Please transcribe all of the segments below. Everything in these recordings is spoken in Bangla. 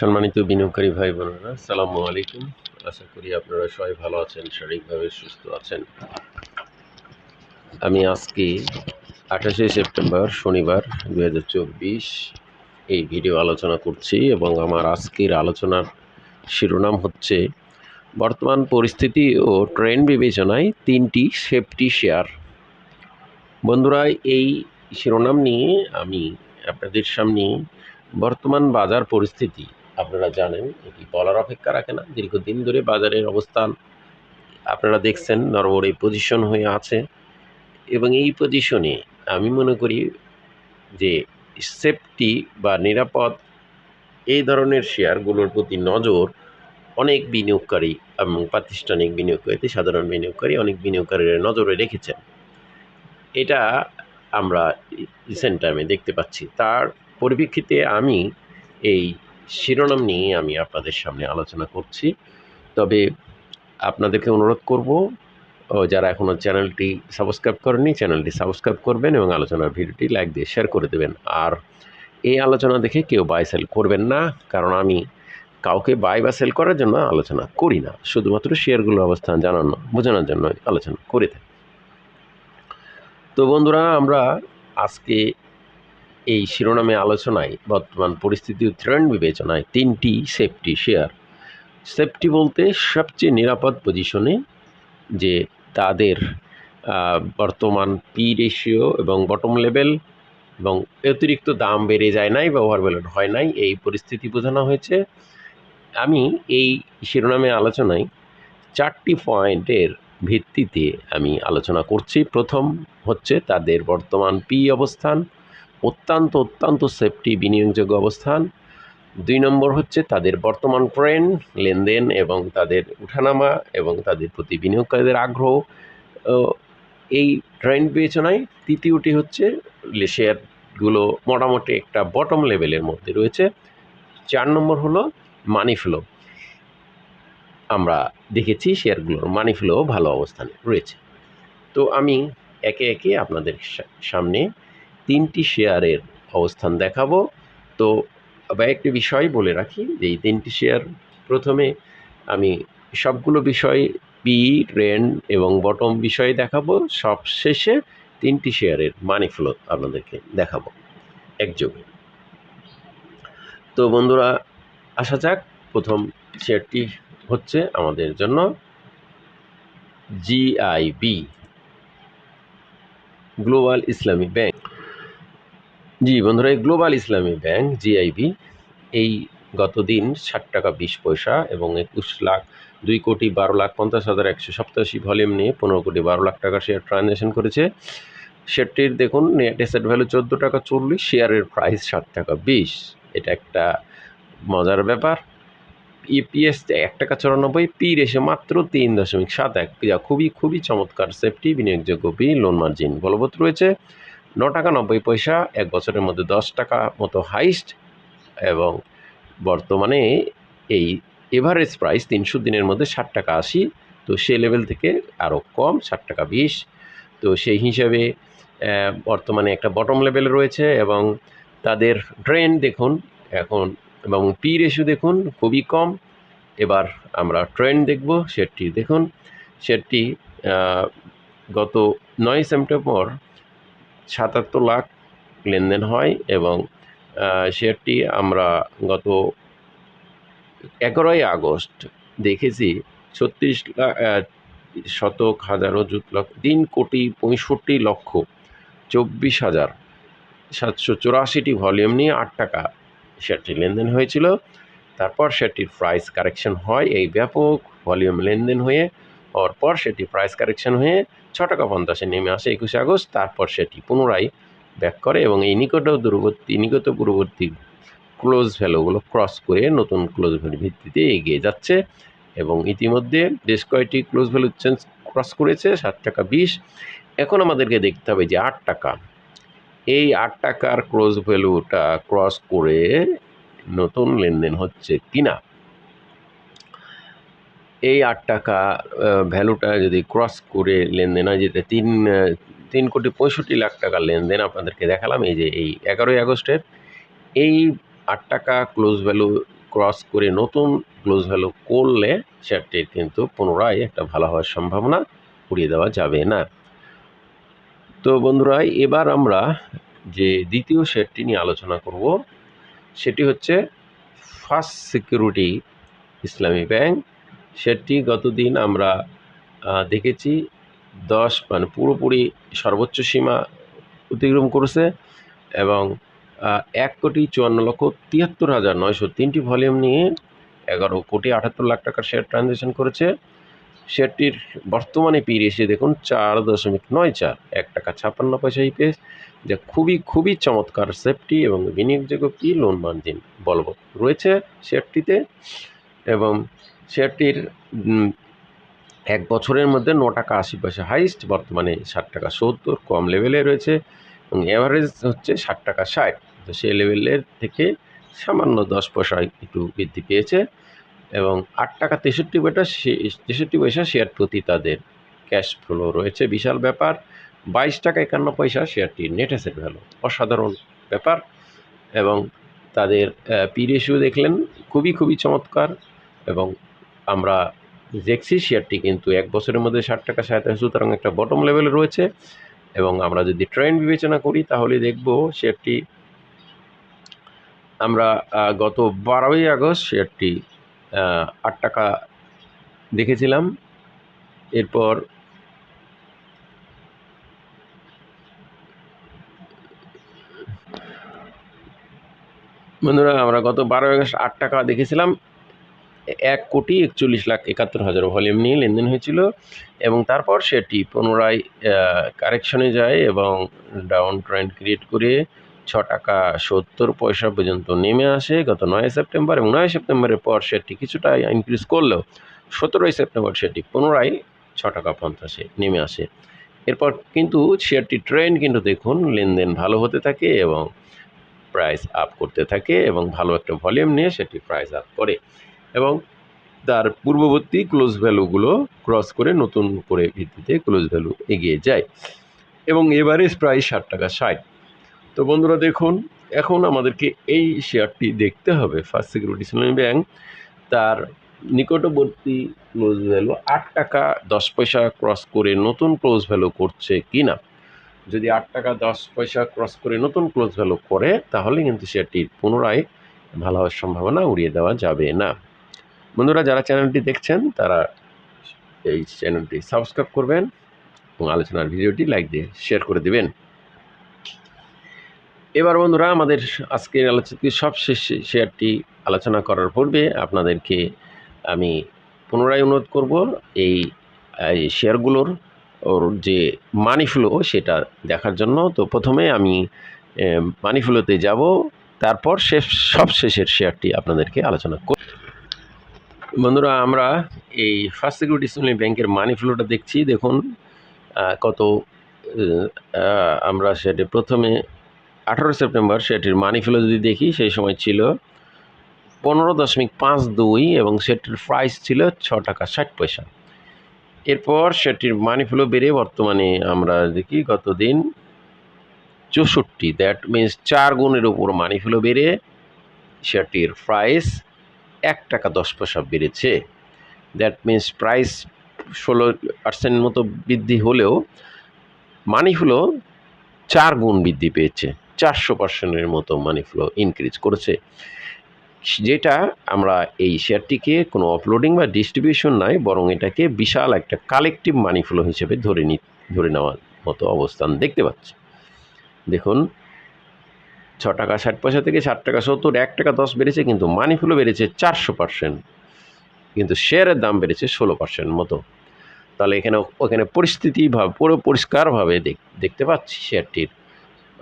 সম্মানিত বিনিয়োগকারী ভাই বোনেরা সালামু আলাইকুম। আশা করি আপনারা সবাই ভালো আছেন, শারীরিকভাবে সুস্থ আছেন। আমি আজকে আঠাশে সেপ্টেম্বর শনিবার দু হাজার চব্বিশ এই ভিডিও আলোচনা করছি এবং আমার আজকের আলোচনার শিরোনাম হচ্ছে, বর্তমান পরিস্থিতি ও ট্রেন্ড বিবেচনায় তিনটি সেফটি শেয়ার। বন্ধুরা, এই শিরোনাম নিয়ে আমি আপনাদের সামনে বর্তমান বাজার পরিস্থিতি আপনারা জানেন, এটি বলার অপেক্ষা রাখে না। দীর্ঘদিন ধরে বাজারের অবস্থান আপনারা দেখছেন, নরবরে পজিশন হয়ে আছে। এবং এই পজিশনে আমি মনে করি যে সেফটি বা নিরাপদ এই ধরনের শেয়ারগুলোর প্রতি নজর অনেক বিনিয়োগকারী এবং প্রাতিষ্ঠানিক বিনিয়োগকারী সাধারণ বিনিয়োগকারী অনেক বিনিয়োগকারীরা নজরে রেখেছেন। এটা আমরা রিসেন্ট টাইমে দেখতে পাচ্ছি। তার পরিপ্রেক্ষিতে আমি এই শিরোনাম নিয়ে আমি আপনাদের সামনে আলোচনা করছি। তবে আপনাদেরকে অনুরোধ করব যারা এখনও চ্যানেলটি সাবস্ক্রাইব করেনি চ্যানেলটি সাবস্ক্রাইব করবেন এবং আলোচনার ভিডিওটি লাইক দিয়ে শেয়ার করে দেবেন। আর এই আলোচনা দেখে কেউ বাই সেল করবেন না, কারণ আমি কাউকে বাই বা সেল করার জন্য আলোচনা করি না। শুধুমাত্র শেয়ারগুলোর অবস্থান জানানো, বোঝানোর জন্য আলোচনা করে থাকি। তো বন্ধুরা, আমরা আজকে এই শিরোনামে আলোচনায় বর্তমান পরিস্থিতি ও ট্রেন্ড বিবেচনায় তিনটি সেফটি শেয়ার সেফটি বলতে সবচেয়ে নিরাপদ পজিশনে যে তাদের বর্তমান পি রেশিও এবং বটম লেভেল এবং অতিরিক্ত দাম বেড়ে যায় নাই বা ওভারভ্যালুড হয় নাই, এই পরিস্থিতি বোঝানো হয়েছে। আমি এই শিরোনামে আলোচনায় চারটি পয়েন্টের ভিত্তিতে আমি আলোচনা করছি। প্রথম হচ্ছে তাদের বর্তমান পি অবস্থান অত্যন্ত অত্যন্ত সেফটি বিনিয়োগযোগ্য অবস্থান। দুই নম্বর হচ্ছে তাদের বর্তমান ট্রেন্ড লেনদেন এবং তাদের উঠানামা এবং তাদের প্রতি বিনিয়োগকারীদের আগ্রহ। এই ট্রেন্ড বিবেচনায় তৃতীয়টি হচ্ছে শেয়ারগুলো মোটামুটি একটা বটম লেভেলের মধ্যে রয়েছে। চার নম্বর হলো মানি ফ্লো আমরা দেখেছি শেয়ারগুলোর মানি ফ্লো ভালো অবস্থানে রয়েছে। তো আমি একে একে আপনাদের সামনে তিনটি শেয়ারের অবস্থান দেখাবো। তো আবার একটি বিষয় বলে রাখি যে এই তিনটি শেয়ার প্রথমে আমি সবগুলো বিষয়, পি ট্রেন্ড এবং বটম বিষয়ে দেখাবো। সব শেষে তিনটি শেয়ারের মানি ফ্লো আপনাদেরকে দেখাবো। একযোগে তো বন্ধুরা, আসা যাক, প্রথম শেয়ারটি হচ্ছে আমাদের জন্য জিআইবি, গ্লোবাল ইসলামী ব্যাংক। জি বন্ধুরা, এই গ্লোবাল ইসলামী ব্যাংক, জিআইবি, এই গত দিন ষাট টাকা বিশ পয়সা এবং একুশ লাখ দুই কোটি বারো লাখ পঞ্চাশ হাজার একশো সপ্তাশি ভলিউম নিয়ে পনেরো কোটি বারো লাখ টাকা শেয়ার ট্রানজ্যাকশন করেছে। শেয়ারটির দেখুন নেট এসেট ভ্যালু চোদ্দ টাকা চল্লিশ শেয়ারের প্রাইস ষাট টাকা বিশ। এটা একটা মজার ব্যাপার। ইপিএস এক টাকা চুরানব্বই পি রেশে মাত্র তিন দশমিক সাত এক। যা খুবই খুবই চমৎকার সেফটি বিনিয়োগযোগ্য পি লোন মার্জিন বলবৎ রয়েছে। ন টাকা নব্বই পয়সা, এক বছরের মধ্যে দশ টাকা মতো হাইস্ট এবং বর্তমানে এই এভারেজ প্রাইস তিনশো দিনের মধ্যে ষাট টাকা আশি, তো সে লেভেল থেকে আরও কম, ষাট টাকা বিশ। তো সেই হিসাবে বর্তমানে একটা বটম লেভেল রয়েছে এবং তাদের ট্রেন্ড দেখুন এখন এবং পি রেশু দেখুন খুবই কম। এবার আমরা ট্রেন্ড দেখব শেয়ারটি দেখুন। শেয়ারটি গত নয় সেপ্টেম্বর সাতাত্তর লাখ লেনদেন হয় এবং শেয়ারটি আমরা গত এগারোই আগস্ট দেখেছি ছত্রিশ লাখ শতক হাজারো জুত লক্ষ, তিন কোটি পঁয়ষট্টি লক্ষ চব্বিশ হাজার সাতশো চুরাশিটি ভলিউম নিয়ে আট টাকা শেয়ারটি লেনদেন হয়েছিল। তারপর সেটির প্রাইস কারেকশন হয়। এই ব্যাপক ভলিউম লেনদেন হয়ে হওয়ার পর সেটি প্রাইস কারেকশন হয়ে ছ টাকা পঞ্চাশে নেমে আসে একুশে আগস্ট, তারপর সেটি পুনরায় ব্যাক করে এবং এই নিকট দূরবর্তী, নিকট পূর্ববর্তী ক্লোজ ভ্যালুগুলো ক্রস করে নতুন ক্লোজ ভ্যালু ভিত্তিতে এগিয়ে যাচ্ছে এবং ইতিমধ্যে বেশ কয়েকটি ক্লোজ ভ্যালু চেঞ্জ ক্রস করেছে সাত টাকা বিশ। এখন আমাদেরকে দেখতে হবে যে আট টাকা, এই আট টাকার ক্লোজ ভ্যালুটা ক্রস করে নতুন লেনদেন হচ্ছে কিনা। এই আট টাকা ভ্যালুটা যদি ক্রস করে লেনদেন হয় যেটা তিন তিন কোটি পঁয়ষট্টি লাখ টাকার লেনদেন আপনাদেরকে দেখালাম, এই যে এই এগারোই আগস্টের। এই আট টাকা ক্লোজ ভ্যালু ক্রস করে নতুন ক্লোজ ভ্যালু করলে শেয়ারটির কিন্তু পুনরায় একটা ভালো হওয়ার সম্ভাবনা উড়িয়ে দেওয়া যাবে না। তো বন্ধুরা, এবার আমরা যে দ্বিতীয় শেয়ারটি নিয়ে আলোচনা করব, সেটি হচ্ছে ফার্স্ট সিকিউরিটি ইসলামী ব্যাংক শেয়ারটি গতদিন আমরা দেখেছি। দশ মানে পুরোপুরি সর্বোচ্চ সীমা অতিক্রম করেছে এবং এক কোটি চুয়ান্ন লক্ষ তিয়াত্তর হাজার নয়শো তিনটি ভলিউম নিয়ে এগারো কোটি আটাত্তর লাখ টাকার শেয়ার ট্রানজ্যাকশন করেছে। শেয়ারটির বর্তমানে পি এসে দেখুন চার দশমিক নয় চার, এক টাকা ছাপ্পান্ন পয়সা ইপিএস যা খুবই খুবই চমৎকার সেফটি এবং বিনিয়োগযোগ্য পি লোন মার্জিন বলবৎ রয়েছে শেয়ারটিতে এবং শেয়ারটির এক বছরের মধ্যে ন টাকা আশি পয়সা হাইস্ট বর্তমানে ষাট টাকা সত্তর, কম লেভেলে রয়েছে এবং এভারেজ হচ্ছে ষাট টাকা ষাট। তো সেই লেভেলের থেকে সামান্য দশ পয়সা একটু বৃদ্ধি পেয়েছে এবং আট টাকা তেষট্টি পয়সা তেষট্টি পয়সা শেয়ার প্রতি তাদের ক্যাশ ফ্লো রয়েছে। বিশাল ব্যাপার, বাইশ টাকা একান্ন পয়সা শেয়ারটির নেট অ্যাসেট ভ্যালু অসাধারণ ব্যাপার এবং তাদের পি রেশিও দেখলেন খুবই খুবই চমৎকার এবং আমরা দেখছি শেয়ারটি কিন্তু এক বছরের মধ্যে ষাট টাকা সাঁত্রিশ সুতরাং একটা বটম লেভেলে রয়েছে এবং আমরা যদি ট্রেন্ড বিবেচনা করি তাহলে দেখব শেয়ারটি আমরা গত বারোই আগস্ট শেয়ারটি আট টাকা দেখেছিলাম। এরপর বন্ধুরা আমরা গত বারোই আগস্ট আট টাকা দেখেছিলাম। এক কোটি একচল্লিশ লাখ একাত্তর হাজার ভলিউম নিয়ে লেনদেন হয়েছিল এবং তারপর সেটি পুনরায় কারেকশনে যায় এবং ডাউন ট্রেন্ড ক্রিয়েট করে ছ টাকা সত্তর পয়সা পর্যন্ত নেমে আসে গত নয় সেপ্টেম্বর এবং নয় সেপ্টেম্বরের পর সেটি কিছুটা ইনক্রিজ করলেও সতেরোই সেপ্টেম্বর সেটি পুনরায় ছ টাকা পঞ্চাশে নেমে আসে। এরপর কিন্তু শেয়ারটি ট্রেন্ড কিন্তু দেখুন লেনদেন ভালো হতে থাকে এবং প্রাইস আপ করতে থাকে এবং ভালো একটা ভলিউম নিয়ে সেটি প্রাইস আপ করে। এবং তার পূর্ববর্তী ক্লোজ ভ্যালুগুলো ক্রস করে নতুন করে ভিত্তিতে ক্লোজ ভ্যালু এগিয়ে যায়। এবং এভারেজ প্রায় ষাট টাকা ষাট। তো বন্ধুরা দেখুন, এখন আমাদেরকে এই শেয়ারটি দেখতে হবে। ফার্স্ট সিকিউরিটি ইসলামী ব্যাংক তার নিকটবর্তী ক্লোজ ভ্যালু আট টাকা দশ পয়সা ক্রস করে নতুন ক্লোজ ভ্যালু করছে কি না যদি আট টাকা দশ পয়সা ক্রস করে নতুন ক্লোজ ভ্যালু করে, তাহলে কিন্তু শেয়ারটির পুনরায় ভালো হওয়ার সম্ভাবনা উড়িয়ে দেওয়া যাবে না। বন্ধুরা, যারা চ্যানেলটি দেখছেন, তারা এই চ্যানেলটি সাবস্ক্রাইব করবেন এবং আলোচনার ভিডিওটি লাইক দিয়ে শেয়ার করে দেবেন। এবার বন্ধুরা, আমাদের আজকের আলোচিত সব শেষ শেয়ারটি আলোচনা করার পূর্বে আপনাদেরকে আমি পুনরায় অনুরোধ করব, এই শেয়ারগুলোর ওর যে মানি ফ্লো, সেটা দেখার জন্য। তো প্রথমে আমি মানি ফ্লোতে যাব, তারপর শেষ সব শেষের শেয়ারটি আপনাদেরকে আলোচনা করব বন্ধুরা, আমরা এই ফার্স্ট সিকিউরিটি ইসলামী ব্যাংকের মানি ফ্লোটা দেখছি। দেখুন কত আমরা সেটি প্রথমে আঠারো সেপ্টেম্বর সেটির মানি ফ্লো যদি দেখি, সেই সময় ছিল পনেরো দশমিক পাঁচ দুই এবং সেটির প্রাইস ছিল ছ টাকা ষাট পয়সা। এরপর সেটির মানি ফ্লো বেড়ে বর্তমানে আমরা দেখি গতদিন চৌষট্টি। দ্যাট মিন্স চার গুণের উপর মানি ফ্লো বেড়ে সেটির প্রাইস এক টাকা দশ পয়সা বেড়েছে। দ্যাট মিন্স প্রাইস ষোলো পার্সেন্ট মতো বৃদ্ধি হলেও মানি ফ্লো চার গুণ বৃদ্ধি পেয়েছে। চারশো পার্সেন্টের মতো মানি ফ্লো ইনক্রিজ করেছে। যেটা আমরা এই শেয়ারটিকে কোনো অপলোডিং বা ডিস্ট্রিবিউশন নয় বরং এটাকে বিশাল একটা কালেকটিভ মানি ফ্লো হিসেবে ধরে নি, ধরে নেওয়ার মতো অবস্থান দেখতে পাচ্ছি। দেখুন ছ টাকা ষাট পয়সা থেকে ষাট টাকা সত্তর, এক টাকা দশ বেড়েছে কিন্তু মানি ফ্লো বেড়েছে চারশো পার্সেন্ট। কিন্তু শেয়ারের দাম বেড়েছে ষোলো পার্সেন্ট মতো। তাহলে এখানে ওখানে পরিস্থিতি পুরো পরিষ্কারভাবে দেখ, দেখতে পাচ্ছি শেয়ারটির।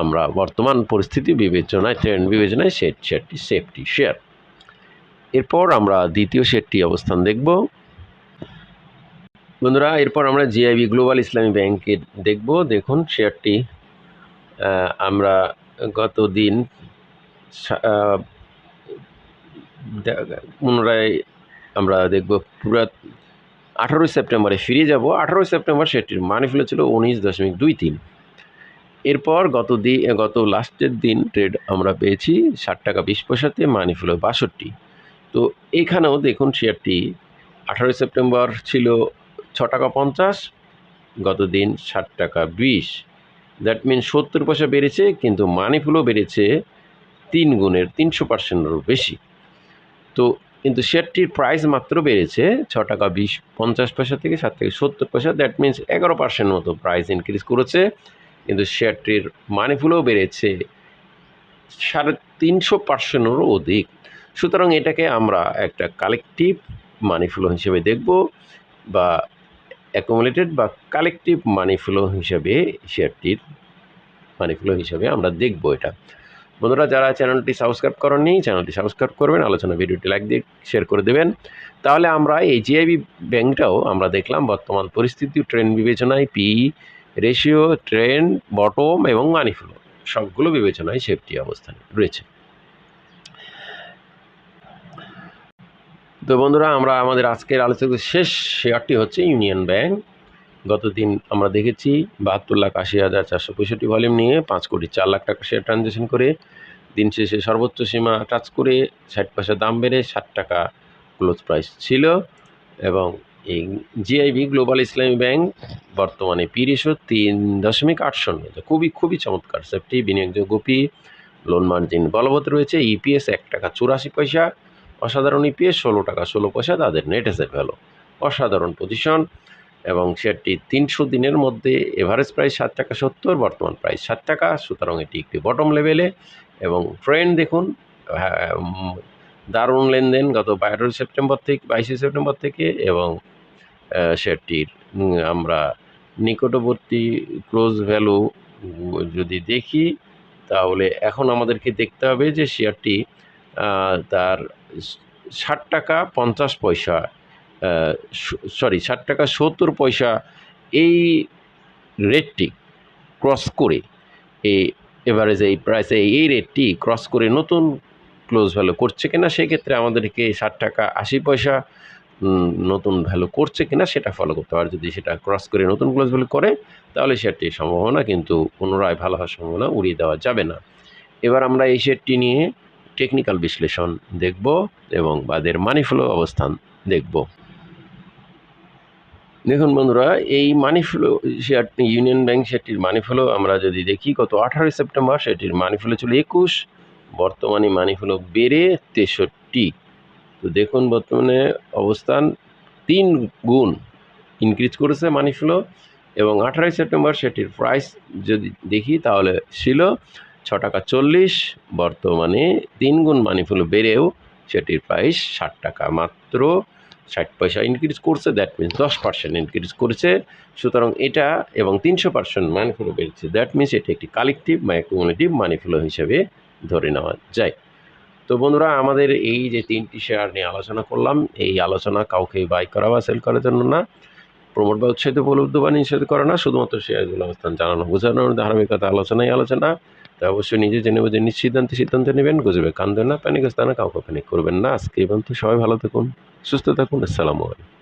আমরা বর্তমান পরিস্থিতি বিবেচনায় ট্রেন্ড বিবেচনায় সে, শেয়ারটি সেফটি শেয়ার এরপর আমরা দ্বিতীয় শেয়ারটি অবস্থান দেখব। বন্ধুরা, এরপর আমরা জিআইবি গ্লোবাল ইসলামী ব্যাংকের দেখব। দেখুন, শেয়ারটি আমরা গত দিন পুনরায় আমরা দেখব পুরা আঠারোই সেপ্টেম্বরে ফিরে যাব। আঠারোই সেপ্টেম্বর সেটির মানি ফ্লো ছিল উনিশ দশমিক দুই তিন। এরপর গত দি গত লাস্টের দিন ট্রেড আমরা পেয়েছি ষাট টাকা বিশ পয়সাতে, মানি ফ্লো বাষট্টি। তো এখানেও দেখুন শেয়ারটি আঠারোই সেপ্টেম্বর ছিল ছ টাকা পঞ্চাশ গত দিন ষাট টাকা বিশ। দ্যাট মিন সত্তর পয়সা বেড়েছে, কিন্তু মানি ফ্লো বেড়েছে তিন গুণের, তিনশো পার্সেন্টেরও বেশি। তো কিন্তু শেয়ারটির প্রাইস মাত্র বেড়েছে ছ টাকা বিশ, পঞ্চাশ পয়সা থেকে সাত থেকে সত্তর পয়সা। দ্যাট মিনস এগারো পার্সেন্ট মতো প্রাইস ইনক্রিজ করেছে, কিন্তু শেয়ারটির মানি ফ্লোও বেড়েছে সাড়ে তিনশো পার্সেন্টেরও অধিক। সুতরাং এটাকে আমরা একটা কালেকটিভ মানি ফ্লো হিসেবে দেখব বা অ্যাকুমুলেটেড বা কালেকটিভ মানি ফ্লো হিসেবে শেয়ারটির মানি ফ্লো হিসেবে আমরা দেখব এটা। বন্ধুরা, যারা চ্যানেলটি সাবস্ক্রাইব করেননি চ্যানেলটি সাবস্ক্রাইব করবেন, আলোচনা ভিডিওটি লাইক দিয়ে শেয়ার করে দেবেন। তাহলে আমরা এই জিআইবি ব্যাংকটাও আমরা দেখলাম বর্তমান পরিস্থিতি ট্রেন্ড বিবেচনায় পি রেশিও ট্রেন্ড বটম এবং মানি ফ্লো সবগুলো বিবেচনায় সেফটি অবস্থানে রয়েছে। তো বন্ধুরা, আমরা আমাদের আজকের আলোচনা শেষ শেয়ারটি হচ্ছে ইউনিয়ন ব্যাংক। গতদিন আমরা দেখেছি বাহাত্তর লাখ আশি হাজার চারশো পঁয়ষট্টি ভলিউম নিয়ে পাঁচ কোটি চার লাখ টাকা শেয়ার ট্রানজ্যাকশন করে দিন শেষে সর্বোচ্চ সীমা টাচ করে ষাট পয়সা দাম বেড়ে ষাট টাকা ক্লোজ প্রাইস ছিল এবং এই জিআইবি গ্লোবাল ইসলামী ব্যাংক বর্তমানে পিরিশো তিন দশমিক আট শূন্য। খুবই খুবই চমৎকার সেফটি বিনিয়োগযোগ্য পি লোন মার্জিন বলবৎ রয়েছে ইপিএস এক টাকা চুরাশি পয়সা অসাধারণ ইপিএস ষোলো টাকা ষোলো পয়সা তাদের নেট এসে ভ্যালু অসাধারণ পজিশন এবং শেয়ারটি তিনশো দিনের মধ্যে এভারেজ প্রাইস সাত টাকা সত্তর বর্তমান প্রাইস সাত টাকা সুতরাং এটি একটি বটম লেভেলে এবং ট্রেন্ড দেখুন হ্যাঁ, দারুণ লেনদেন গত বারোই সেপ্টেম্বর থেকে বাইশে সেপ্টেম্বর থেকে এবং শেয়ারটির আমরা নিকটবর্তী ক্লোজ ভ্যালু যদি দেখি তাহলে এখন আমাদেরকে দেখতে হবে যে শেয়ারটি তার ষাট টাকা পঞ্চাশ পয়সা সরি ষাট টাকা সত্তর পয়সা এই রেটটি ক্রস করে এই এভারেজ এই প্রাইসে এই রেটটি ক্রস করে নতুন ক্লোজ ভ্যালু করছে কিনা, সেক্ষেত্রে আমাদেরকে ষাট টাকা আশি পয়সা নতুন ভ্যালু করছে কিনা সেটা ফলো করতে হবে। যদি সেটা ক্রস করে নতুন ক্লোজ ভ্যালু করে, তাহলে শেয়ারটির সম্ভাবনা কিন্তু পুনরায় ভালো হওয়ার সম্ভাবনা উড়িয়ে দেওয়া যাবে না। এবার আমরা এই শেয়ারটি নিয়ে টেকনিক্যাল বিশ্লেষণ দেখব এবং বাদের মানি ফ্লো অবস্থান দেখব। দেখুন বন্ধুরা, এই money flow share union bank শেয়ারটির money flow আমরা যদি দেখি, গত আঠারোই সেপ্টেম্বর সেটির মানি ফ্লো ছিল একুশ, বর্তমানে মানি ফ্লো বেড়ে তেষট্টি। তো দেখুন বর্তমানে অবস্থান তিন গুণ ইনক্রিজ করেছে মানি ফ্লো এবং আঠারোই সেপ্টেম্বর সেটির প্রাইস যদি দেখি, তাহলে ছিল ছ টাকা চল্লিশ, বর্তমানে তিন গুণ মানি ফ্লো বেড়েও সেটির প্রাইস ষাট টাকা মাত্র। ষাট পয়সা ইনক্রিজ করছে দ্যাট মিনস দশ পার্সেন্ট ইনক্রিজ করেছে। সুতরাং এটা এবং তিনশো পার্সেন্ট মানি ফ্লো বেড়েছে দ্যাট মিনস এটি একটি কালেকটিভ বা অ্যাকুমুলেটিভ মানি ফ্লো হিসেবে ধরে নেওয়া যায়। তো বন্ধুরা, আমাদের এই যে তিনটি শেয়ার নিয়ে আলোচনা করলাম, এই আলোচনা কাউকে বাই করা বা সেল করার জন্য না। প্রমোট বা উৎসাহিত উপলব্ধ বা নিষেধ করে না। শুধুমাত্র শেয়ারগুলো অবস্থান জানানো, বোঝানোর ধারাবাহিকতা, আলোচনাই আলোচনা। তো অবশ্যই নিজে জেনে বুঝে নিজ সিদ্ধান্তে সিদ্ধান্ত নেবেন, গুজবে কান্দবেন না প্যানিক না কাউকে প্যানিক করবেন না। আজকে এই পর্যন্ত সবাই ভালো থাকুন, সুস্থ থাকুন, আসসালামু আলাইকুম।